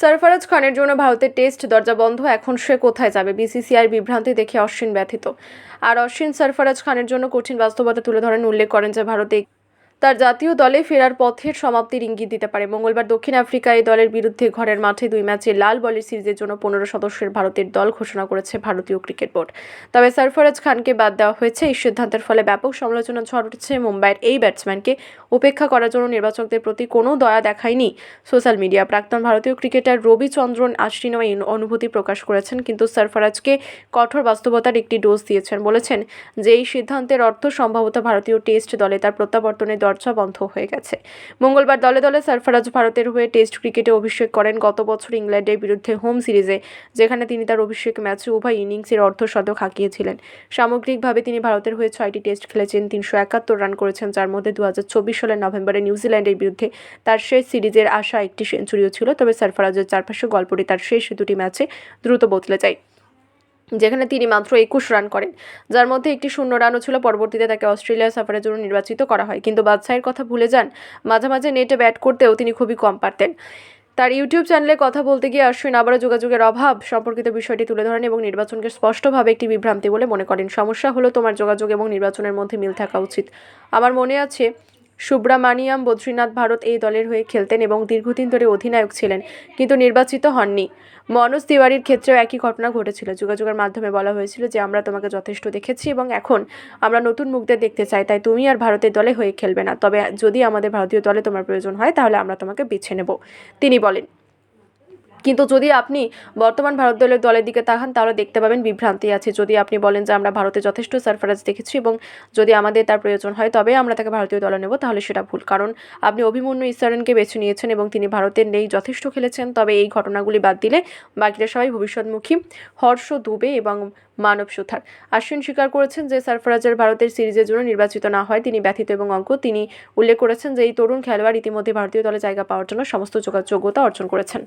সরফরাজ খানের জন্য ভারতের টেস্ট দরজা বন্ধ, এখন সে কোথায় যাবে? বিসিসিআই বিভ্রান্তি দেখে অশ্বিন ব্যথিত। আর অশ্বিন, সরফরাজ খানের জন্য কঠিন বাস্তবতা তুলে ধরেন উল্লেখ করেন যে, ভারতে তার জাতীয় দলে ফেরার পথের সমাপ্তির ইঙ্গিত দিতে পারে। মঙ্গলবার দক্ষিণ আফ্রিকা এই দলের বিরুদ্ধে ঘরের মাঠে দুই ম্যাচে লাল বলের সিরিজের জন্য পনেরো সদস্যের ভারতের দল ঘোষণা করেছে ভারতীয় ক্রিকেট বোর্ড। তবে সরফরাজ খানকে বাদ দেওয়া হয়েছে। এই সিদ্ধান্তের ফলে ব্যাপক সমালোচনা ঝড় উঠেছে মুম্বাইয়ের এই ব্যাটসম্যানকে। উপেক্ষা করার জন্য নির্বাচকদের প্রতি কোনো দয়া দেখায়নি সোশ্যাল মিডিয়া। প্রাক্তন ভারতীয় ক্রিকেটার রবিচন্দ্রন আশ্বিনও এই অনুভূতি প্রকাশ করেছেন, কিন্তু সরফরাজকে কঠোর বাস্তবতার একটি ডোজ দিয়েছেন। বলেছেন যে এই সিদ্ধান্তের অর্থ সম্ভবত ভারতীয় টেস্ট দলে তার প্রত্যাবর্তনের দরজা বন্ধ হয়ে গেছে। মঙ্গলবার দলে দলে সরফরাজ ভারতের হয়ে টেস্ট ক্রিকেটে অভিষেক করেন। গত বছর ইংল্যান্ডের বিরুদ্ধে হোম সিরিজে, যেখানে তিনি তার অভিষেক ম্যাচে উভয় ইনিংসের অর্ধশতক হাঁকিয়েছিলেন। সামগ্রিকভাবে তিনি ভারতের হয়ে ছয়টি টেস্ট খেলেছেন, তিনশো একাত্তর রান করেছেন, যার মধ্যে দু হাজার চব্বিশ সালের নভেম্বরে নিউজিল্যান্ডের বিরুদ্ধে তার শেষ সিরিজের আশা একটি সেঞ্চুরিও ছিল, তবে সরফরাজের চারপাশে গল্পটি তার শেষ দুটি ম্যাচে দ্রুত বদলে যায়, যেখানে তিনি মাত্র একুশ রান করেন। যার মধ্যে একটি শূন্য রানও ছিল, পরবর্তীতে তাকে অস্ট্রেলিয়া সফরের জন্য নির্বাচিত করা হয়। কিন্তু বাদশাহের কথা ভুলে যান, মাঝে মাঝে নেটে ব্যাট করতেও তিনি খুবই কম পারতেন। তার ইউটিউব চ্যানেলে কথা বলতে গিয়ে অশ্বিন আবারও যোগাযোগের অভাব সম্পর্কিত বিষয়টি তুলে ধরেন এবং নির্বাচনকে স্পষ্টভাবে একটি বিভ্রান্তি বলে মনে করেন। সমস্যা হলো তোমার যোগাযোগ এবং নির্বাচনের মধ্যে মিল থাকা উচিত। আমার মনে আছে সুব্রামানিয়াম বদ্রীনাথ ভারত এই দলের হয়ে খেলতেন এবং দীর্ঘদিন ধরে অধিনায়ক ছিলেন, কিন্তু নির্বাচিত হননি। মনোজ তিওয়ারির ক্ষেত্রেও একই ঘটনা ঘটেছিল। যোগাযোগের মাধ্যমে বলা হয়েছিল যে, আমরা তোমাকে যথেষ্ট দেখেছি এবং এখন আমরা নতুন মুখদের দেখতে চাই, তাই তুমি আর ভারতের দলে হয়ে খেলবে না। তবে যদি আমাদের ভারতীয় দলে তোমার প্রয়োজন হয়, তাহলে আমরা তোমাকে বেছে নেব। তিনি বলেন। কিন্তু যদি আপনি বর্তমান ভারত দলের দলের দিকে তাকান, তাহলে দেখতে পাবেন বিভ্রান্তি আছে। যদি আপনি বলেন যে আমরা ভারতে যথেষ্ট সারফারাজ দেখেছি এবং যদি আমাদের তার প্রয়োজন হয়, তবে আমরা তাকে ভারতীয় দলে নেব, তাহলে সেটা ভুল। কারণ আপনি অভিমন্যু ঈশ্বরেনকে বেছে নিয়েছেন এবং তিনি ভারতের নেই, যথেষ্ট খেলেছেন। তবে এই ঘটনাগুলি বাদ দিলে বাকিরা সবাই ভবিষ্যৎমুখী, হর্ষ দুবে এবং মানব সুথার। আশ্বিন স্বীকার করেছেন যে সারফরাজের ভারতের সিরিজের জন্য নির্বাচিত না হয়, তিনি ব্যথিত এবং অঙ্ক। তিনি উল্লেখ করেছেন যে এই তরুণ খেলোয়াড় ইতিমধ্যে ভারতীয় দলে জায়গা পাওয়ার জন্য সমস্ত যোগা- যোগ্যতা অর্জন করেছেন।